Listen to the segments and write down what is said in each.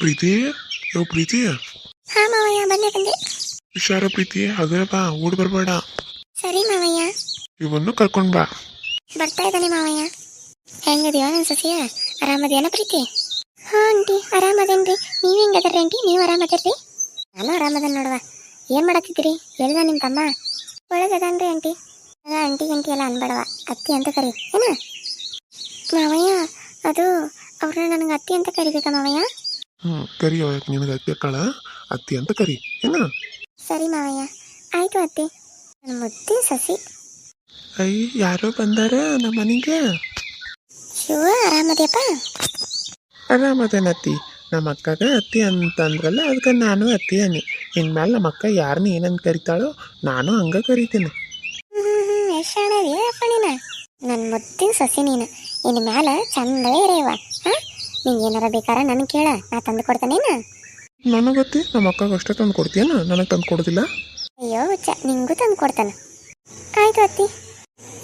ಪ್ರೀತಿ? ಯೋ ಪ್ರೀತಿ? ಹಾ ಮಾವಯ್ಯ ಬಂದೆ ಬಂದೆ ಹುಷಾರ ಪ್ರೀತಿ. ಹಗರ ಬಾ ಓಡ್ ಬರಬೇಡ. ಸರಿ ಮಾವಯ್ಯ. ಇವನ್ನು ಕರ್ಕೊಂಡ್ ಬಾ. ಬರ್ತಾ ಇದ್ದಾನೆ ಮಾವಯ್ಯ. ಹೆಂಗದಿಯೋ ನನ್ನ ಸಸಿಯ? ಆರಾಮದೇನ ಪ್ರೀತಿ? ಹಾ ಆಂಟಿ ಆರಾಮದೇನ್ರಿ. ನೀವ್ ಹೆಂಗದರ್ರಿ ಆಂಟಿ? ನೀವು ಆರಾಮದಿರ್ರಿ? ನಾನು ಆರಾಮದನ್ ನೋಡುವ. ಏನ್ ಮಾಡತ್ತಿದ್ದೀರಿ? ಎಲ್ದ ನಿಮ್ ತಮ್ಮ? ಒಳಗದನ್ರಿ ಆಂಟಿ. ಆಂಟಿ ಗಂಟಿ ಎಲ್ಲ ಅನ್ಬೇಡವ. ಅತ್ತಿ ಅಂತ ಕರಿ. ಏನ? ಮಾವಯ್ಯ ಅದು ಅವ್ರನ್ನ ನನಗೆ ಅತ್ತಿ ಅಂತ ಕರಿಬೇಕಾ ಮಾವಯ್ಯ? ಹ್ಮ್ ಕರಿ ಯಾಕೆ ನಿನಗೆ ಅತ್ತಿ ಕಳ ಅತ್ತಿ ಅಂತ ಕರಿ ಏನ ಸರಿ ಮಾವಯ್ಯ ಆಯ್ತು ಅತ್ತೆ. ನನ್ನ ಮುದ್ದಿನ ಸಸಿ. ಅಯ್ಯ ಯಾರೋ ಬಂದಾರ ನಮ್ಮ ಮನೆಗೆ? ಶಿವ ಆರಾಮದಿಯಪ್ಪ ಆರಾಮದೇನತ್ತಿ ನಮ್ಮ ಅಕ್ಕಗ ಅತ್ತಿ ಅಂತಂದ್ರಲ್ಲ ಅದಕ್ಕೆ ನಾನು ಅತ್ತಿ ಅನ್ನಿ. ಇನ್ಮೇಲೆ ನಮ್ಮ ಅಕ್ಕ ಯಾರನ್ನ ಏನಂತ ಕರಿತಾಳೋ ನಾನು ಹಂಗ ಕರಿತೀನಿ. ನನ್ನ ಮುದ್ದಿನ ಸಸಿ ನೀನು. ಇನ್ಮೇಲೆ ಚಂದವೇ ಇರೇವ ನಿಂಗೆ ಏನಾರ ಬೇಕಾರ ನನಗೆ ಕೇಳ ನಾ ತಂದು ಕೊಡ್ತಾನೇನ ಗೊತ್ತು ನಮ್ಮ ಅಕ್ಕಗೆ ಅಷ್ಟೇ ತಂದು ಕೊಡ್ತೀಯನ? ನನಗೆ ತಂದು ಕೊಡೋದಿಲ್ಲ? ಅಯ್ಯೋ ಹುಚ್ಚ ನಿಂಗೂ ತಂದು ಕೊಡ್ತಾನ. ಆಯ್ತು ಅತ್ತಿ.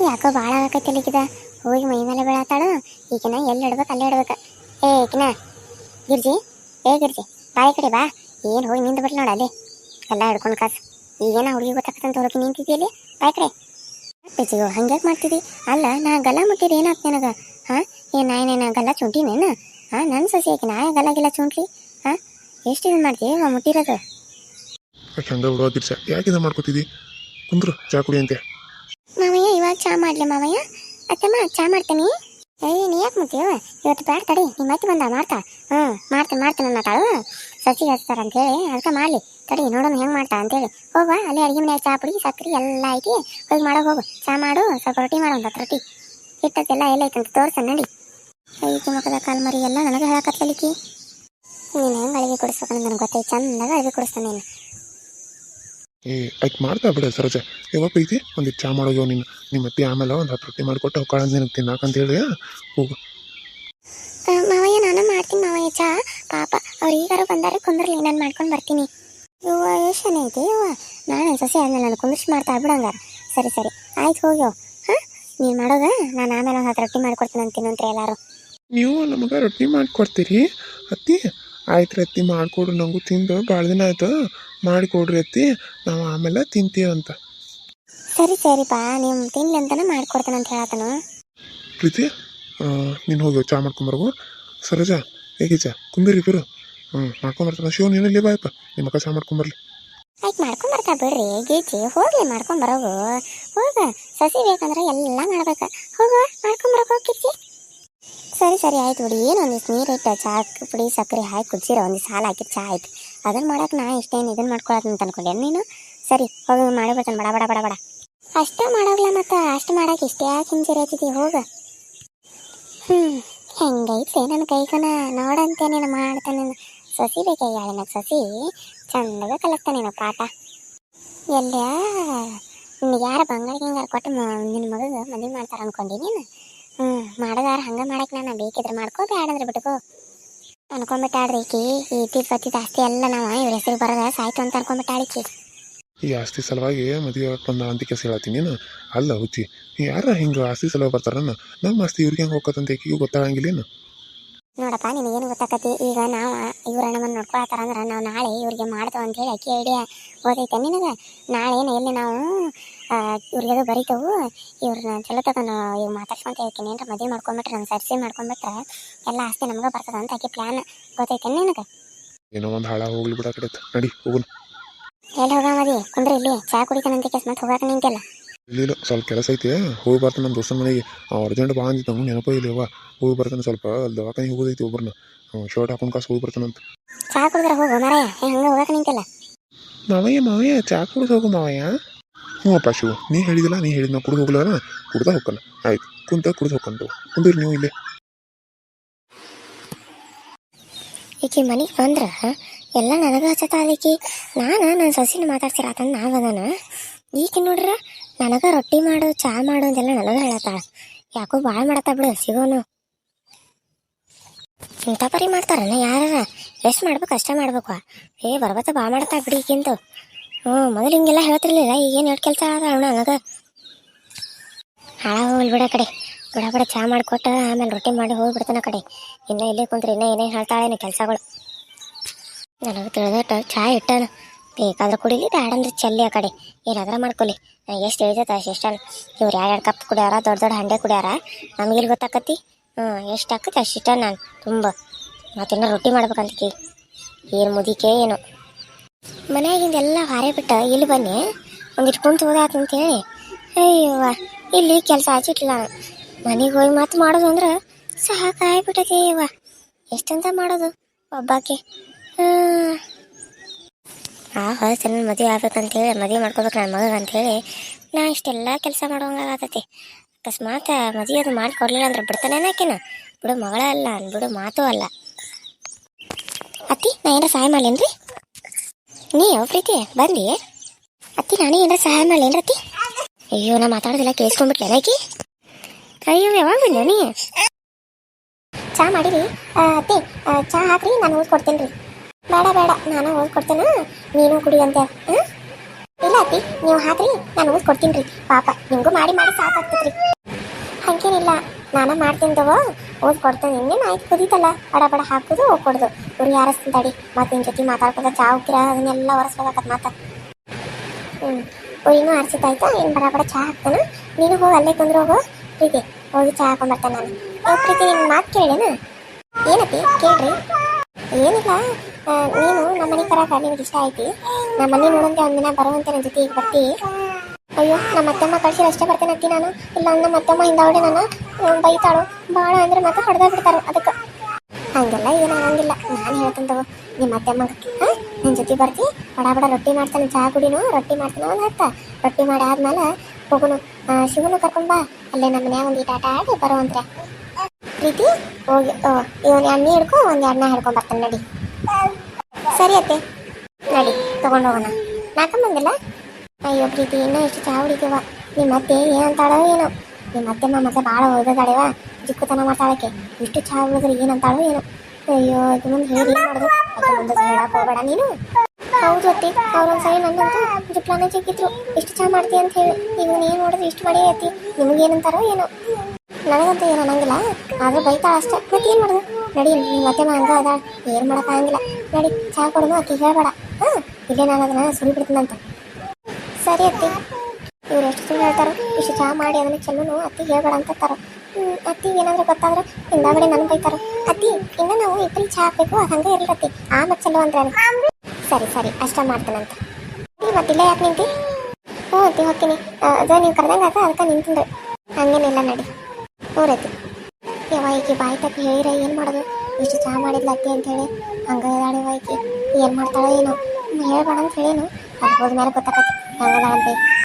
ಯಾಕೋ ಭಾಳ ಆಗೈತೆ ಹೋಗಿ ಮೈ ಮೇಲೆ ಬೀಳತ್ತಾಳು ಈಗಿನ ಎಲ್ಲಿ ಇಡ್ಬೇಕು ಅಲ್ಲೇ ಇಡ್ಬೇಕು. ಏ ಈಗಿನ ಗಿರ್ಜಿ ಏ ಗಿರ್ಜಿ ಬಾಯಿ ಕಡೆ ಬಾ. ಏನು ಹೋಗಿ ನಿಂತು ಬಿಡ್ಲಿ ನೋಡ ಅಲ್ಲಿ. ಎಲ್ಲ ಹಿಡ್ಕೊಂಡು ಕಾಸು. ಈಗೇನ ಹುಡುಗಿ ಗೊತ್ತಾಗತ್ತಂತ ಹೊರಗೆ ನಿಂತಿದ್ದೀಯಲ್ಲಿ ಬಾಯಿ ಕಡೆ. ಪಿಚಿಗೋ ಹಂಗ್ಯಾಕೆ ಮಾಡ್ತಿದ್ದಿ ಅಲ್ಲ ನಾ ಗಲ್ಲ ಮುಟ್ಟಿದ್ರೆ ಏನಾಗ್ತೇನಾಗ ಹಾಂ ಹಾ? ಏ ನಾಯನೇನ ಗಲ್ಲ ಚುಂಟಿನೇನ? ಹಾ ನನ್ನ ಸಸಿ ಹಾಕಿ ನಾ ಗಲಾಗಿಲ್ಲ ಗಿಲ್ಲ ಚುಂಟ್ಲಿ ಹಾ ಎಷ್ಟು ಇದು ಮಾಡ್ತೀವಿ ಮುಟ್ಟಿರೋದು. ಚಂದ ಹಂಗ ಬಿಡೋದಿರ್ಸ ಯಾಕೆ ಇದು ಮಾಡ್ಕೋತಿದ್ದಿ ಕುಂದ್ರು ಚಾ ಕುಡಿ ಅಂತೆ. ಮಾವಯ್ಯ ಇವಾಗ ಚಾ ಮಾಡ್ಲಿ ಮಾವಯ್ಯ. ಅತ್ತಮ್ಮ ಚಾ ಮಾಡ್ತೀನಿ. ಏಯ್ ನೀ ಯಾಕೆ ಮುತ್ತೀವ ಇವತ್ತು ಬ್ಯಾಡ ತಡಿ. ನಿಮ್ಮ ಮತ್ತೆ ಬಂದ ಮಾಡ್ತಾ. ಹ್ಞೂ ಮಾಡ್ತೀನಿ ಮಾಡ್ತೀನಿ ಅನ್ನತಾಳು ಸಸಿ ಹಚ್ತಾರ ಅಂತೇಳಿ ಅದಕ್ಕೆ ಮಾಡ್ಲಿ. ತಡಿ ನೋಡೋಣ ಹೆಂಗೆ ಮಾಡ್ತಾ ಅಂತೇಳಿ ಹೋಗುವ ಅಲ್ಲಿ ಅಡುಗೆ ಮನೆ ಚಾ ಪುಡಿ ಸಕ್ಕರೆ ಎಲ್ಲ ಐತಿ ಹೋಗಿ ಮಾಡೋ ಹೋಗು. ಚಾ ಮಾಡು ಸ್ವಲ್ಪ ರೊಟ್ಟಿ ಮಾಡು ಒಂದು ರೊಟ್ಟಿ. ಹಿಟ್ಟತ್ತೆಲ್ಲ ಎಲ್ಲ ಐತಂತ ತೋರ್ಸ ನಡಿ. ಐತಿ ಮಕ್ಕಳ ಕಾಲು ಮರಿ ಎಲ್ಲ ನನಗೆ ಹೇಳಕತ್ತಲಿಕ್ಕಿ ನೀನು ಹೆಂಗೆ ಅಳಿಗೆ ಕೊಡಿಸ್ಬೇಕಂದ್ರೆ ನನಗೆ ಗೊತ್ತೈತಿ ಚಂದಾಗ ಅಳಿಗೆ ಕೊಡಿಸ್ತಾನೆ ನೀನು. ಏ ಆಯ್ತು ಮಾಡ್ತಾ ಬಿಡ ಸರೋಜ. ಯಾವ ಪ್ರೀತಿ ಒಂದು ಚಾ ಮಾಡೋದು ನೀನು. ನಿಮ್ಮ ಅತ್ತಿ ಆಮೇಲೆ ಒಂದು ಹತ್ತು ರೊಟ್ಟಿ ಮಾಡಿಕೊಟ್ಟು ಹೊಕ್ಕಾಳ ನಿನಗೆ ತಿನ್ನಾಕಂತ ಹೇಳಿ ಹೋಗು. ಮಾವಯ್ಯ ನಾನು ಮಾಡ್ತೀನಿ ಮಾವಯ್ಯ ಚಾ. ಪಾಪ ಅವ್ರು ಈಗಾರು ಬಂದಾರೆ ಕುಂದ್ರಲಿ ನಾನು ಮಾಡ್ಕೊಂಡು ಬರ್ತೀನಿ. ಯುವ ಎಷ್ಟು ಐತಿ ಯುವ ನಾನು ಸಸಿ ಆದ್ಮೇಲೆ ನಾನು ಕುಂದ್ರಿಸಿ ಮಾಡ್ತಾ ಬಿಡಂಗಾರ ಸರಿ ಸರಿ. ಆಯ್ತು ಹೋಗ್ಯೋ. ಹಾಂ? ನೀನು ಮಾಡೋದ? ನಾನು ಆಮೇಲೆ ಒಂದು ಹತ್ತು ರೊಟ್ಟಿ ಮಾಡ್ಕೊಡ್ತೀನಿ ಅಂತೀನಿ ಅಂತ ಎಲ್ಲಾರು. ನೀವು ನಮಗೆ ರೊಟ್ಟಿ ಮಾಡಿಕೊಡ್ತೀರಿ ಅತ್ತಿ? ಆಯ್ತು ರೀ ಅತ್ತಿ ಮಾಡಿಕೊಡ್ರಿ ನಂಗೂ ತಿಂದು ಭಾಳ ದಿನ ಆಯ್ತು. ಮಾಡಿಕೊಡ್ರಿ ಅತ್ತಿ. ನಾವು ಆಮೇಲೆ ತಿಂತೀವಂತ ಸರಿ ಸರಿಪಾ. ನೀವು ತಿನ್ಲಿ ಅಂತಾನೆ ಮಾಡ್ಕೊಡ್ತಾನೆ ಅಂತ ಹೇಳತ್ತನು ಪ್ರೀತಿ ನೀನು ಹೋಗಿ ಚಾ ಮಾಡ್ಕೊಂಬರ್ಗು ಸರೋಜಾ ಹೇಗೆ ಚಾ. ಕುಂದಿರಿ ಇಬ್ಬರು ಹ್ಞೂ ಮಾಡ್ಕೊಂಬರ್ತಾನೆ ಶಿವ ನೀನು ಇಲ್ಲಿ ಬಾಯಪ್ಪ ನಿಮ್ಮ ಅಕ್ಕ ಚಾ ಮಾಡ್ಕೊಂಬರ್ಲಿ ಆಯ್ತು ಮಾಡ್ಕೊಂಡ್ ಬರ್ತಾ ಬಿಡ್ರಿ. ಗೀಚಿ ಹೋಗ್ಲಿ ಮಾಡ್ಕೊಂಡ್ ಬರೋಗು. ಹೋಗ. ಸಸಿ ಬೇಕಂದ್ರೆ ಎಲ್ಲ ಮಾಡ್ಬೇಕು. ಹೋಗುವ ಮಾಡ್ಕೊಂಡ್ ಸರಿ ಸರಿ, ಆಯ್ತು ಬಿಡಿ. ಏನು, ಒಂದಿಷ್ಟು ನೀರು ಇಟ್ಟು ಚಾ ಪುಡಿ, ಸಕ್ಕರೆ ಹಾಕಿ ಕುಡ್ಸಿರೋ. ಒಂದಿಷ್ಟು ಹಾಲು ಹಾಕಿ ಚಾ ಆಯ್ತು. ಅದನ್ನ ಮಾಡೋಕೆ ನಾ ಇಷ್ಟೇನು ಇದನ್ನ ಮಾಡ್ಕೊಳತ್ ಅಂತ ಅನ್ಕೊಂಡೆ. ನೀನು? ಸರಿ, ಹೋಗಿ ಮಾಡಿಬಿಡ್ತಾನೆ ಬಡ ಬಡ ಬಡ ಬಡ. ಅಷ್ಟೇ ಮಾಡೋಗ್ಲ ಮತ್ತೆ? ಅಷ್ಟು ಮಾಡೋಕೆ ಇಷ್ಟೇ ಯಾಕೆ ಹಿಂಜಿರತಿದ್ದಿ ಹೋಗ. ಹ್ಞೂ ಹೆಂಗೈತೆ ನನ್ನ ಕೈಕನ ನೋಡಂತೇನೇನು ಮಾಡ್ತಾನೆ. ಸಸಿ ಬೇಕಾಗ್ಯಾಳೆ ನನಗೆ ಸಸಿ? ಚಂದಾಗ ಕಲಿಸ್ತಾನೇನೋ ಪಾಠ. ಎಲ್ಲ ನಿನಗೆ ಯಾರ ಬಂಗಾರ ಗಿಂಗಾರ ಕೊಟ್ಟು ನಿನ್ನ ಮಗಗೆ ಮದುವೆ ಮಾಡ್ತಾರ ಅನ್ಕೊಂಡಿ ನೀನು? ಮಾಡೋದಾರ ಹಂಗೆ ಮಾಡಕ್ಕೆ ನಾನು ಬೇಕಿದ್ರೆ ಮಾಡ್ಕೋ ಬೇಡಂದ್ರೆ ಬಿಟ್ಕೋ. ಅನ್ಕೊಂಬಿಟ್ಟಾಡ್ರಿ ಈಕಿ. ಈ ತಿಪ್ಪತ್ತಿ ಜಾಸ್ತಿ ಎಲ್ಲ ನಾವು. ಇವ್ರ ಹೆಸರು ಬರೋದ ಸಾಯ್ತು ಅಂತ ಅನ್ಕೊಂಬಿಟ್ಟಾಳಿಕಿ ಈ ಆಸ್ತಿ ಸಲುವಾಗಿ ಮದುವೆ ಬಂದ ಅಂತ ಕೆಲಸ ಹೇಳತ್ತೀನಿ ಅಲ್ಲ ಹುಚ್ಚಿ ಯಾರ ಹಿಂಗೆ ಆಸ್ತಿ ಸಲುವಾಗಿ ಬರ್ತಾರನ್ನ? ನಮ್ಮ ಆಸ್ತಿ ಇವ್ರಿಗೆ ಹೆಂಗೆ ಹೋಗತ್ತಂತ ಗೊತ್ತಾಗಂಗಿಲ್ಲ ಏನು ನೋಡಪ್ಪ ನಿನಗೇನು ಗೊತ್ತಾಕತಿ? ಈಗ ನಾವು ಇವ್ರ ನಮ್ಮನ್ನು ನೋಡ್ಕೊಳತ್ತಾರ ಅಂದ್ರೆ ನಾವು ನಾಳೆ ಇವ್ರಿಗೆ ಮಾಡ್ತೇವೆ ಅಂತ ಹೇಳಿ ಅಕ್ಕಿ ಐಡಿಯಾ ಓದೈತೆ ನಿನಗೆ. ನಾಳೆ ಏನು ಎಲ್ಲಿ ನಾವು ಆ, ಇವ್ರಿಗೆ ಅದು ಬರೀತೇವು ಇವ್ರನ್ನ ಚಲೋ ತಗೊಂಡು ಇವ್ ಮಾತಾಡ್ಸ್ಕೊಂತ ಹೇಳ್ತೀನಿ. ಏನ್ರ ಮದುವೆ ಮಾಡ್ಕೊಂಬಿಟ್ರೆ ನಮ್ಮ ಸರ್ಸಿ ಮಾಡ್ಕೊಂಬಿಟ್ರೆ ಎಲ್ಲ ಆಸ್ತಿ ನಮಗೆ ಬರ್ತದ ಅಂತ ಆಕೆ ಪ್ಲ್ಯಾನ್ ಗೊತ್ತೈತೆ ನಿನಗೆ? ಏನೋ ಒಂದು ಹಾಳ ಹೋಗ್ಲಿ ಬಿಡಕಡೆ ನಡಿ ಹೋಗು ಎಲ್ಲಿ ಹೋಗ ಮದಿ? ಕುಂದ್ರೆ ಇಲ್ಲಿ. ಚಾ ಕುಡಿತಾನಂತ ಕೇಸ್ ಮತ್ತೆ ಹೋಗಾಕ ನಿಂತಿಲ್ಲ. ಇಲ್ಲ ಸ್ವಲ್ಪ ಕೆಲಸ ಐತಿ. ಹೋಗಿ ಬರ್ತಾನೆ ನಮ್ಮ ದೋಸ್ತನ ಮನೆಗೆ. ಅರ್ಜೆಂಟ್ ಭಾಳ ಅಂದಿತ್ತು ಅವ್ನು ನೆನಪು ಇಲ್ಲ ಅವ್ವ ಹೋಗಿ ಬರ್ತಾನೆ ಸ್ವಲ್ಪ. ಅಲ್ಲಿ ದವಾಖಾನೆ ಹೋಗೋದೈತಿ ಒಬ್ಬರನ್ನ ಶರ್ಟ್ ಹಾಕೊಂಡು ಕಾಸು ಹೋಗಿ ಬರ್ತಾನಂತ ಚಾ ಕುಡಿದ್ರೆ ಹೋಗು ಮರಯ್ಯ ಹಂಗೆ ಹೋಗಕ್ಕೆ ನಿಂತಿಲ್ಲ. ಮಾವಯ್ಯ ಮಾವಯ್ಯ ಚಾ ಕುಡಿದು ಹೋಗು ಮಾವಯ್ಯ. ಹ್ಞೂ ಅಪ್ಪ ಶಿವ ನೀ ಹೇಳಿದಿಲ್ಲ ನೀ ಹೇಳಿದ್ ನಾವು ಕುಡಿದು ಹೋಗ್ಲಾರ ಕುಡ್ದ ಹೋಗ್ಕಲ್ಲ. ಆಯ್ತು ಕುಂತ ಕುಡಿದು ಹೋಗ್ಕೊಂಡು ಕುಂದಿರಿ ನೀವು ಇಲ್ಲೇ. ಈಕಿ ಮನೆಗೆ ಬಂದ್ರೆ ಎಲ್ಲ ನನಗೆ ಹಚ್ಚತಾಳಿಕಿ ನಾನು ನನ್ನ ಸೊಸಿನ ನಾನು ನಾವದಾನ ಈಕಿ ನೋಡ್ರ, ನನಗೆ ರೊಟ್ಟಿ ಮಾಡು, ಚಾ ಮಾಡು ಅಂತೆಲ್ಲ ನನಗೆ ಹೇಳತ್ತಾಳ. ಯಾಕೋ ಭಾಳ ಮಾಡತ್ತ ಬಿಡು, ಸಿಗೋನು. ಇಂಥ ಪರಿ ಮಾಡ್ತಾರಲ್ಲ ಯಾರ ಎಷ್ಟು ಮಾಡ್ಬೇಕು, ಅಷ್ಟೇ ಮಾಡ್ಬೇಕು. ಏ, ಬರ್ಬತ್ತ ಭಾಳ ಮಾಡ್ತಾ ಬಿಡಿ ಈಗಿಂದು ಹ್ಞೂ, ಮೊದಲು ಹಿಂಗೆಲ್ಲ ಹೇಳ್ತಿರ್ಲಿಲ್ಲ, ಈಗೇನು ಎಷ್ಟು ಕೆಲಸ ಅದ ಅವನ ನನಗೆ ಹಾಳ ಹೋಗ್ಲಿ ಬಿಡ ಕಡೆ. ಬಿಡ ಬಿಡ ಚಾ ಮಾಡಿಕೊಟ್ಟು, ಆಮೇಲೆ ರೊಟ್ಟಿ ಮಾಡಿ ಹೋಗ್ಬಿಡ್ತಾನ ಕಡೆ. ಇನ್ನ ಇಲ್ಲೇ ಕುಂತ್ರಿ, ಇನ್ನ ಏನೇ ಹೇಳ್ತಾಳೇನು ಕೆಲಸಗಳು. ನನಗೆ ತಿಳಿದಟ್ಟು, ಚಾ ಇಟ್ಟಾನ. ಬೇಕಾದ್ರೆ ಕುಡಿಲಿ ಬ್ಯಾಡಂದ್ರೆ ಚೆಲ್ಲಿ ಆ ಕಡೆ. ಏನಾದ್ರ ಮಾಡ್ಕೊಲಿ. ಎಷ್ಟು ಹೇಳ್ತೈತೆ ಅಷ್ಟು ಇಷ್ಟಾನ ಇವ್ರು ಎರಡು ಕಪ್ ಕುಡಿಯಾರ, ದೊಡ್ಡ ದೊಡ್ಡ ಹಂಡೆ ಕುಡಿಯಾರ ನಮಗಿಲ್ಲಿ ಗೊತ್ತಾಕತಿ? ಹ್ಞೂ ಎಷ್ಟು ಹಾಕತ್ತೆ ಅಷ್ಟಿಷ್ಟ ನಾನು, ತುಂಬ. ಮತ್ತಿನ್ನ ರೊಟ್ಟಿ ಮಾಡ್ಬೇಕಂತ ಏನು ಮುದಿಕೆ ಏನು. ಮನೆಯಾಗಿಂದ ಎಲ್ಲ ಹಾರೇ ಬಿಟ್ಟ, ಇಲ್ಲಿ ಬನ್ನಿ. ಒಂದಿಟ್ಟು ಕುಂತು ಹೋದಾತ ಅಂತೇಳಿ ಅಯ್ಯವ್ವ, ಇಲ್ಲಿ ಕೆಲಸ ಆಚಿಟ್ಲ ಮನೆಗೆ ಹೋಗಿ ಮಾತು ಮಾಡೋದು ಅಂದ್ರೆ ಸಾಕಾಗ್ಬಿಟ್ಟೈತಿ ಅವ್ವ ಎಷ್ಟಂತ ಮಾಡೋದು ಒಬ್ಬಾಕೆ. ಆ ಹೊಸ ನನ್ನ ಮದುವೆ ಆಗ್ಬೇಕಂತೇಳಿ, ಮದುವೆ ಮಾಡ್ಕೋಬೇಕು ನನ್ನ ಮಗಗೆ ಅಂತೇಳಿ, ನಾ ಇಷ್ಟೆಲ್ಲ ಕೆಲಸ ಮಾಡೋಂಗಾಗತ್ತೈತಿ ಅಕಸ್ಮಾತ್ ಮದುವೆ ಅದು ಮಾಡಿ ಕೊಡ್ಲಿಲ್ಲ ಅಂದ್ರೆ ಬಿಡ್ತಾನೆ ಆಕಿನ ಬಿಡು ಮಗಳ ಅಲ್ಲ, ಬಿಡು ಮಾತು ಅಲ್ಲ. ಅತ್ತಿ, ನಾ ಏನಾರ ಸಹಾಯ ಮಾಡ್ಲೇನ್ರಿ? ನೀ ಯಾವ ಪ್ರೀತಿ? ಬಂದಿ? ಅತ್ತಿ, ನಾನೇ ಏನಾರ ಸಹಾಯ ಮಾಡ್ಲೇನ್ರಿ ಅತ್ತಿ? ಅಯ್ಯೋ, ನಾ ಮಾತಾಡೋದಿಲ್ಲ, ಕೇಳಿಸ್ಕೊಂಡ್ಬಿಟ್ಲೇನ ಆಕಿ? ಅಯ್ಯೋ, ಯಾವಾಗ ಬಂದ್ಯೋ ನೀ? ಚಾ ಮಾಡಿರಿ? ಅತ್ತೆ ಚಾ ಹಾಕ್ರಿ, ನಾನು ಊಟ ರೀ ಬೇಡ ಬೇಡ. ನಾನು ಓದ್ ಕೊಡ್ತೇನೆ? ನೀನು ಕುಡಿ ಅಂತ? ಇಲ್ಲ ಅತ್ತಿ, ನೀವು ಹಾಕ್ರಿ ನಾನು ಓದ್ ಕೊಡ್ತೀನಿ ರೀ ಪಾಪ, ನಿಮಗೂ ಮಾಡಿ ಮಾಡಿ ಸಾಕಾಗ್ತದ್ರಿ. ಹಂಗೇನಿಲ್ಲ, ನಾನು ಮಾಡ್ತೀನಿ ತಗೋ. ಓದ್ ಕೊಡ್ತೇನೆ. ಇನ್ನೇನು ಆಯ್ತು, ಕುದೀತಲ್ಲ. ಬಡ ಬಡ ಹಾಕೋದು ಹೋಗ್ಕೊಡ್ದು ಇವ್ರು ಯಾರಿಸ್ತೀನಿ ತಡಿ. ಮತ್ತೆ ನಿನ್ನ ಜೊತೆ ಮಾತಾಡ್ಕೋದ ಚಾ ಹೋಗ್ತೀರ ಅದನ್ನೆಲ್ಲ ಒರೆಸ್ಬೇಕಾಗತ್ತೆ ಮಾತಾ ಹ್ಞೂ ಇನ್ನೂ ಆರಿಸಿದ್ದಾಯ್ತಾ? ಏನು ಬಡ ಬಡ ಚಾ ಹಾಕ್ತಾನೆ? ನೀನು ಹೋಗಿ ಅಲ್ಲೇ ಕುಂದ್ರು ಹೋಗೋ. ಪ್ರೀತಿ, ಹೋಗಿ ಚಾ ಹಾಕೊಂಡ್ಬರ್ತಾನೆ ನಾನು. ಪ್ರೀತಿ ನಿನ್ನ ಮಾತು ಕೇಳೇನ? ಏನಪ್ಪಿ ಕೇಳ್ರಿ. ಏನಿಲ್ಲ. ನೀನು ನಮ್ಮ ಮನೆ ಕರಾಕ ನಿನಗೆ ಇಷ್ಟ ಐತಿ ನಮ್ಮ ಮನೆ ನೋಡಂತೆ ಒಂದಿನ ಬರುವಂತೆ ನನ್ನ ಜೊತೆ ಈಗ ಬರ್ತಿ. ಅಯ್ಯೋ ನಮ್ಮ ಅತ್ತಮ್ಮ ಕಳ್ಸಿರ ಅಷ್ಟೇ ಬರ್ತೇನೆ ಅತ್ತಿ ನಾನು. ಇಲ್ಲ ನಮ್ಮ ಅತ್ತಮ್ಮ ಹಿಂದಾವಡೆ ನನ್ನ ನಾನು. ಬೈತಾಳು. ಭಾಳ ಅಂದ್ರೆ ಮತ್ತೆ ಹೊಡೆದ ಬಿಡ್ತಾರೆ ಅದಕ್ಕೆ. ಹಂಗೆಲ್ಲ ಏನು ಆಗಂಗಿಲ್ಲ. ನಾನು ಹೇಳ್ತೀನಿ ತಗೋ ನಿಮ್ಮ ಅತ್ತಮ್ಮ ಹಾಂ? ನನ್ನ ಜೊತೆ ಬರ್ತಿ. ಬಡ ಬಡ ರೊಟ್ಟಿ ಮಾಡ್ತಾನೆ ಚಹಾ ಕುಡಿನು, ರೊಟ್ಟಿ ಮಾಡ್ತಾನೆ ಒಂದು ಹತ್ತ ರೊಟ್ಟಿ ಮಾಡಿ ಆದ್ಮೇಲೆ ಹೋಗುನು ಶಿವನು ಕರ್ಕೊಂಬಾ ಅಲ್ಲೇ ನಮ್ಮ ಮನ್ಯಾಗ ಒಂದು ಟಾಟಾ ಆಡಿ ಬರುವಂತ್ರೆ ಪ್ರೀತಿ, ಹೋಗಿ ಇವನ್ ಎಣ್ಣೆ ಹಿಡ್ಕೊ, ಒಂದು ಎಣ್ಣೆ ಹಿಡ್ಕೊಂಡ್ ಬರ್ತಾನೆ ನಡಿ. ಸರಿ ಅತ್ತೆ ನಡಿ, ತಗೊಂಡು ಹೋಗೋಣ. ನಾಕಂಬಂದಿಲ್ಲ ಅಯ್ಯೋ, ಪ್ರೀತಿ, ಇನ್ನೂ ಎಷ್ಟು ಚಹಾ ಹುಡಿತೀವ ನಿಮ್ಮ ಅತ್ತೆ ಏನಂತಾಳೋ ಏನೋ. ನಿಮ್ಮ ಅತ್ತೆ ಮತ್ತೆ ಭಾಳ ಓದೋದಾಳೆವ ಚಿಕ್ಕತನ ಮಾತಾಡಕ್ಕೆ ಇಷ್ಟು ಚಹಾ ಹುಡುಗರು ಏನಂತಾಳೋ ಏನೋ. ಅಯ್ಯೋ, ಇದು ಮುಂದೆ ಹೇಳಿ ಮಾಡೋದು? ಅದು ಮುಂದೆ ಹೇಳಕ್ ಹೋಗಬೇಡ ನೀನು. ಹೌದು ಅತ್ತಿ, ಅವ್ರೊಂದ್ಸರಿ ನನ್ನಂತೂ ಜುಪ್ಲಾನ ಜಗ್ಗಿದ್ರು. ಇಷ್ಟು ಚಹಾ ಮಾಡ್ತೀಯ ಅಂತ ಹೇಳಿ. ಈಗ ಏನು ನೋಡಿದ್ರೆ ಇಷ್ಟು ಮಾಡಿ ಅತ್ತಿ. ನಿಮ್ಗೆ ಏನಂತಾರೋ ಏನೋ. ನನಗಂತೂ ಏನೋ ಅನ್ನಂಗಿಲ್ಲ. ಆದ್ರೂ ಬೈತಾಳ ಅಷ್ಟೇ ಮತ್ತೆ ಏನು ಮಾಡೋದು? ನಡಿ ನಿಮ್ಮ ಮತ್ತೆ ಹಂಗ ಅದ ಏನು ಮಾಡೋಕ್ಕಾಗಂಗಿಲ್ಲ ನಡಿ ಚಹಾ ಕೊಡೋದು ಅಕ್ಕಿ ಹೇಳ್ಬೇಡ. ಹಾಂ ಇಲ್ಲೇ ನಾನು ಅದನ್ನ ಸುರಿ ಬಿಡ್ತೀನಂತ. ಸರಿ ಅತ್ತಿ. ಇವ್ರು ಎಷ್ಟು ಸುಳ್ಳು ಹೇಳ್ತಾರೋ, ಇಷ್ಟು ಚಹಾ ಮಾಡಿ ಅದನ್ನ ಚೆಲ್ಲುನು ಅತ್ತಿ ಹೇಳ್ಬೇಡ ಅಂತ ತಾರೋ ಅತ್ತಿ ಏನಂದ್ರೆ ಗೊತ್ತಾದ್ರೆ ಹಿಂದಾಗಡೆ ನನಗೆ ಬೈತಾರೋ ಅತ್ತಿ, ಇನ್ನು ನಾವು ಇಬ್ಬರಿಗೆ ಚಾ ಹಾಕ್ಬೇಕು, ಅದು ಹಂಗೆ ಇರಲತ್ತಿ ಆ ಮತ್ತೆ ಚೆಲ್ಲು ಅಂದ್ರೆ ಅದು. ಸರಿ ಸರಿ, ಅಷ್ಟ ಮಾಡ್ತೇನಂತ. ಈ ಮತ್ತಿಲ್ಲ ಯಾಕೆ ನಿಂತಿ? ಹ್ಞೂ ಅತ್ತಿ, ಹೋಗ್ತೀನಿ. ಅದ ನೀವು ಕರೆದಂಗೆ ಆತ ಅದಕ್ಕೆ ನಿಂತಿಂದ್ರೆ. ಹಂಗೇನಿಲ್ಲ ನಡಿ. ಊರೈತಿ ಯವ್ವ ಈಕಿ ಬಾಯಿ ತಕ್ಕ ಹೇಳಿರ, ಏನು ಮಾಡೋದು? ಇಷ್ಟು ಚಾ ಮಾಡಿದ್ಲ ಅತ್ತೆ ಅಂತ ಹೇಳಿ ಹಂಗ ಇದಾಳೆ ಈಕಿ ಏನು ಮಾಡ್ತಾಳೋ ಏನೋ. ಹೇಳ್ಬೇಡ ಅಂತ ಹೇಳೇನು. ಅದು ಹೋದ್ಮೇಲೆ ಗೊತ್ತಾಕತಿ. ಹೆಂಗದ